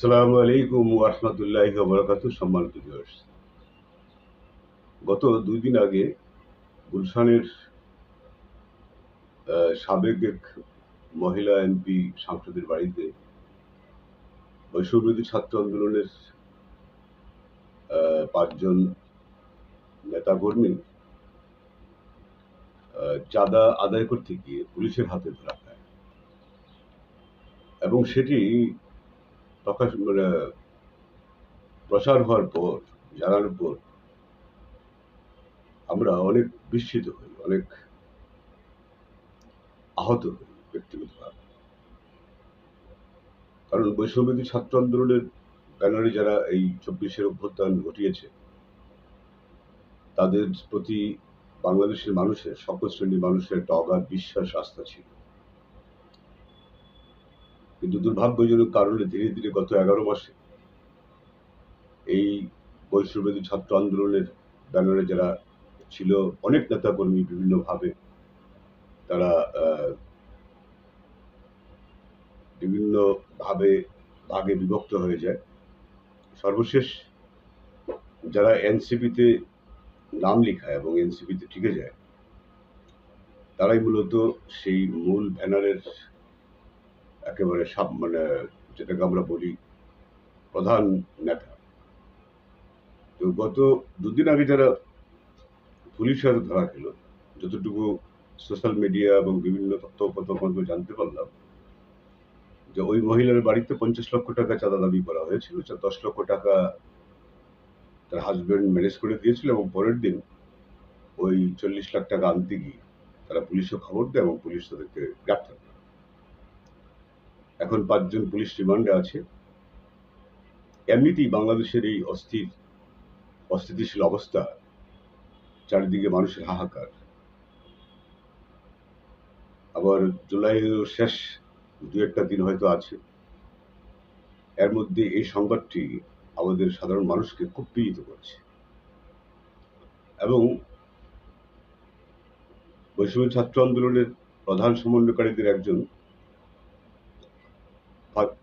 আসসালামু আলাইকুম ওরহমতুল্লাহ বরকাত সম্মানিত ভিউয়ার্স গত দুই দিন আগে গুলশানের সাবেক এক মহিলা এমপি সাংসদের বাড়িতে বৈষম্যবিরোধী ছাত্র আন্দোলনের পাঁচজন নেতাকর্মী চাঁদা আদায় করতে গিয়ে পুলিশের হাতে ধরা খায় এবং সেটি প্রকাশ মানে প্রচার হওয়ার পর জানানোর পর আমরা অনেক বিস্মিত হই, অনেক আহত হই ব্যক্তিগতভাবে। কারণ বৈষম্যবিধি ছাত্র আন্দোলনের ব্যানারে যারা এই চব্বিশের অভ্যুত্থান ঘটিয়েছে, তাদের প্রতি বাংলাদেশের মানুষের, সকল শ্রেণির মানুষের একটা অগাধ বিশ্বাস, আস্থা ছিল। কিন্তু দুর্ভাগ্যজনক কারণে ধীরে ধীরে গত এগারো মাসে এই বৈশ্ববিধি ছাত্র আন্দোলনের ব্যানারে যারা ছিল অনেক নেতাকর্মী বিভিন্নভাবে তারা বিভিন্নভাবে ভাগে বিভক্ত হয়ে যায়। সর্বশেষ যারা এনসিপিতে নাম লেখায় এবং এনসিপিতে টিকে যায়, তারাই মূলত সেই মূল ব্যানারের একেবারে সাব মানে যেটাকে আমরা বলি প্রধান নেতা। তো গত দুদিন আগে যারা পুলিশের হাতে ধরা খেল, যতটুকু সোশ্যাল মিডিয়া এবং বিভিন্ন তথ্য মাধ্যমে জানতে পারলাম, যে ওই মহিলার বাড়িতে পঞ্চাশ লক্ষ টাকা চাঁদা দাবি করা হয়েছিল দশ লক্ষ টাকা তার হাজবেন্ড ম্যানেজ করে দিয়েছিল এবং পরের দিন ওই চল্লিশ লাখ টাকা আনতে গিয়ে তারা পুলিশে খবর দেয় এবং পুলিশ তাদেরকে গ্রেপ্তার করে। এখন পাঁচজন পুলিশ রিমান্ডে আছে। এমনিতেই বাংলাদেশের এই অস্থির, অস্থিতিশীল অবস্থা চারিদিকে মানুষের হাহাকার। আবার জুলাইয়ের শেষ দু একটা দিন হয়তো আছে। এর মধ্যে এই সংবাদটি আমাদের সাধারণ মানুষকে খুব পীড়িত করছে। এবং বৈষম্য ছাত্র আন্দোলনের প্রধান সমন্বয়কারীদের একজন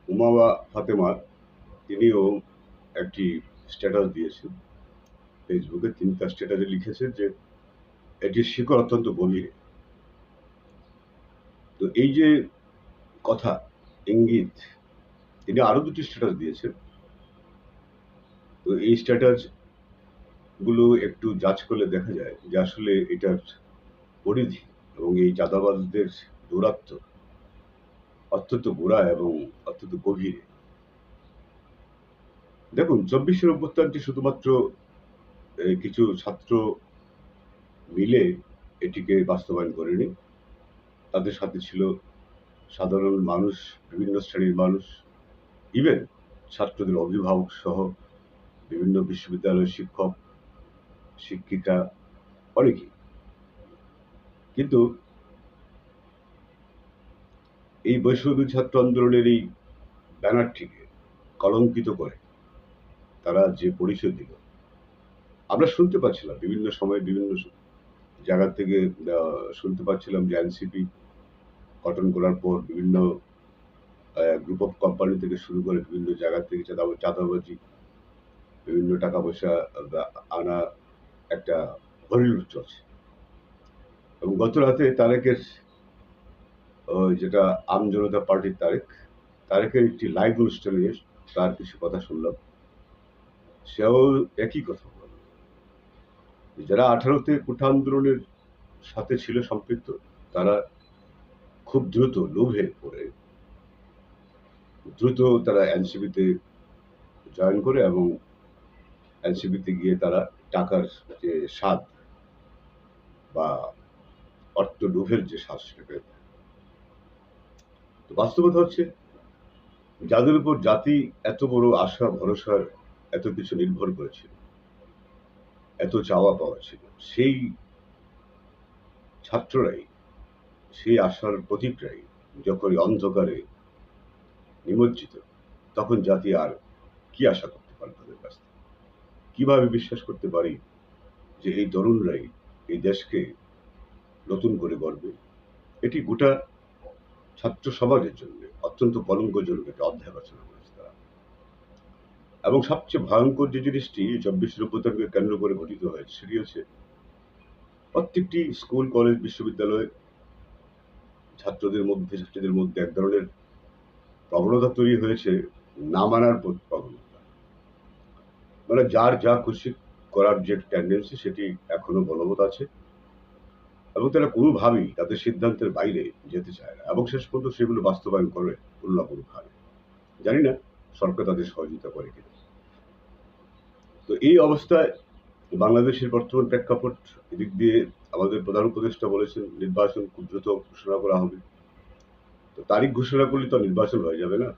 উমামা ফাতেমা, তিনিও একটি স্ট্যাটাস দিয়েছেন। ফেসবুকে তিনি তার স্ট্যাটাসে লিখেছেন যে, এটির শিকড় অত্যন্ত গভীর। তো এই যে কথা, ইঙ্গিত, তিনি আরও দুটি স্ট্যাটাস দিয়েছেন। তো এই স্ট্যাটাসগুলো একটু যাচ করলে দেখা যায় যে আসলে এটার পরিধি এবং এই চাঁদাবাজদের দৌরাত্ম অত্যন্ত গোড়া এবং অত্যন্ত গভীরে। দেখুন, চব্বিশের অভ্যুত্থানটি শুধুমাত্র কিছু ছাত্র মিলে এটিকে বাস্তবায়ন করেনি। তাদের সাথে ছিল সাধারণ মানুষ, বিভিন্ন শ্রেণির মানুষ, ইভেন ছাত্রদের অভিভাবক সহ বিভিন্ন বিশ্ববিদ্যালয়ের শিক্ষক, শিক্ষিকা অনেকেই। কিন্তু এই বৈষম্য ছাত্র আন্দোলনের এই ব্যানারটিকে কলঙ্কিত করে তারা যে পরিচয় দিল, আমরা শুনতে পাচ্ছিলাম বিভিন্ন সময় বিভিন্ন জায়গা থেকে শুনতে পাচ্ছিলাম যে এনসিপি গঠন করার পর বিভিন্ন গ্রুপ অফ কোম্পানি থেকে শুরু করে বিভিন্ন জায়গা থেকে চাঁদা- চাঁদাবাজি, বিভিন্ন টাকা পয়সা আনা একটা হরিলুট চলছে এবং গত রাতে তারেকের যেটা আম জনতা পার্টির তারেক তারেকের একটি লাইভ অনুষ্ঠানে তার কিছু কথা শুনলাম সেও একই কথা বলল যারা আঠারোতে কোঠা আন্দোলনের সাথে ছিল সম্পৃক্ত, তারা খুব দ্রুত লোভে পড়ে দ্রুত তারা এনসিবিতে জয়েন করে এবং এনসিবিতে গিয়ে তারা টাকার যে স্বাদ বা অর্থ লোভের যে স্বাদ সেটা পেয়ে যায়। তো বাস্তবতা হচ্ছে, যাদের উপর জাতি এত বড় আশা, ভরসার এত কিছু নির্ভর করেছিল, এত চাওয়া পাওয়া ছিল, সেই ছাত্ররাই, সেই আশার প্রতীকরাই যখন অন্ধকারে নিমজ্জিত, তখন জাতি আর কি আশা করতে পারে তাদের কাছ থেকে? কীভাবে বিশ্বাস করতে পারি যে এই তরুণরাই এই দেশকে নতুন করে গড়বে? এটি গোটা ছাত্র সমাজের জন্য অত্যন্ত কলঙ্কজনক একটা অধ্যায় রচনা করেছে তারা। এবং সবচেয়ে ভয়ঙ্কর যে জিনিসটি চব্বিশের অভ্যুত্থানকে কেন্দ্র করে গঠিত হয়েছে, সেটি হচ্ছে প্রত্যেকটি স্কুল, কলেজ, বিশ্ববিদ্যালয় ছাত্রদের মধ্যে, ছাত্রীদের মধ্যে এক ধরনের প্রবণতা তৈরি হয়েছে না মানার প্রবণতা। মানে যার যা খুশি করার যে টেন্ডেন্সি সেটি এখনও বলবৎ আছে। এবং তারা কোনোভাবেই তাদের সিদ্ধান্তের বাইরে যেতে চায় না। এবং শেষ পর্যন্ত সেগুলো বাস্তবায়ন করে কোনো জানি না, সরকার তাদের সহযোগিতা করে কিনা। তো এই অবস্থায় বাংলাদেশের বর্তমান প্রেক্ষাপট এদিক দিয়ে আমাদের প্রধান উপদেষ্টা বলেছেন, নির্বাচন খুব দ্রুত ঘোষণা করা হবে। তো তারিখ ঘোষণা করলে তো নির্বাচন হয়ে যাবে না।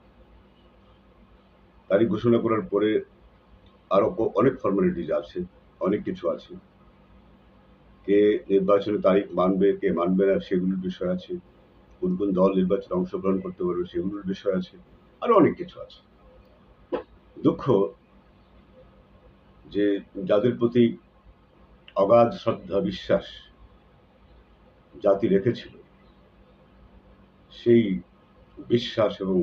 তারিখ ঘোষণা করার পরে আরও অনেক ফর্মালিটিজ আছে, অনেক কিছু আছে। কে নির্বাচনের তারিখ মানবে, কে মানবে না, সেগুলোর বিষয় আছে। কোন কোন দল নির্বাচনে অংশগ্রহণ করতে পারবে সেগুলোর বিষয় আছে। আরও অনেক কিছু আছে। দুঃখ যে যাদের প্রতি অগাধ শ্রদ্ধা, বিশ্বাস জাতি রেখেছিল, সেই বিশ্বাস এবং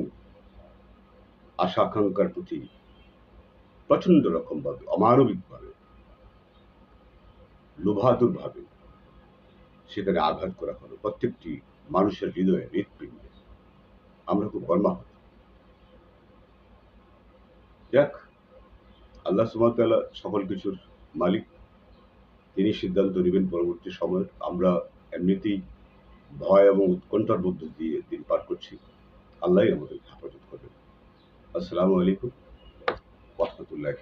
আশা আকাঙ্ক্ষার প্রতি প্রচণ্ড রকম ভাবে অমানবিক লোভাতুর ভাবে সেখানে আঘাত করা হলো। প্রত্যেকটি মানুষের হৃদয়ে হৃৎপিণ্ডে। আমরা খুব কর্মাহত যাক, আল্লাহ সুমাতাল্লাহ সকল কিছুর মালিক। তিনি সিদ্ধান্ত নেবেন পরবর্তী সময়ে। আমরা এমনিতেই ভয় এবং উৎকণ্ঠার মধ্য দিয়ে দিন পার করছি। আল্লাহ আমাদের হেফাজত করবেন। আসসালামু আলাইকুম রহমতুল্লাহ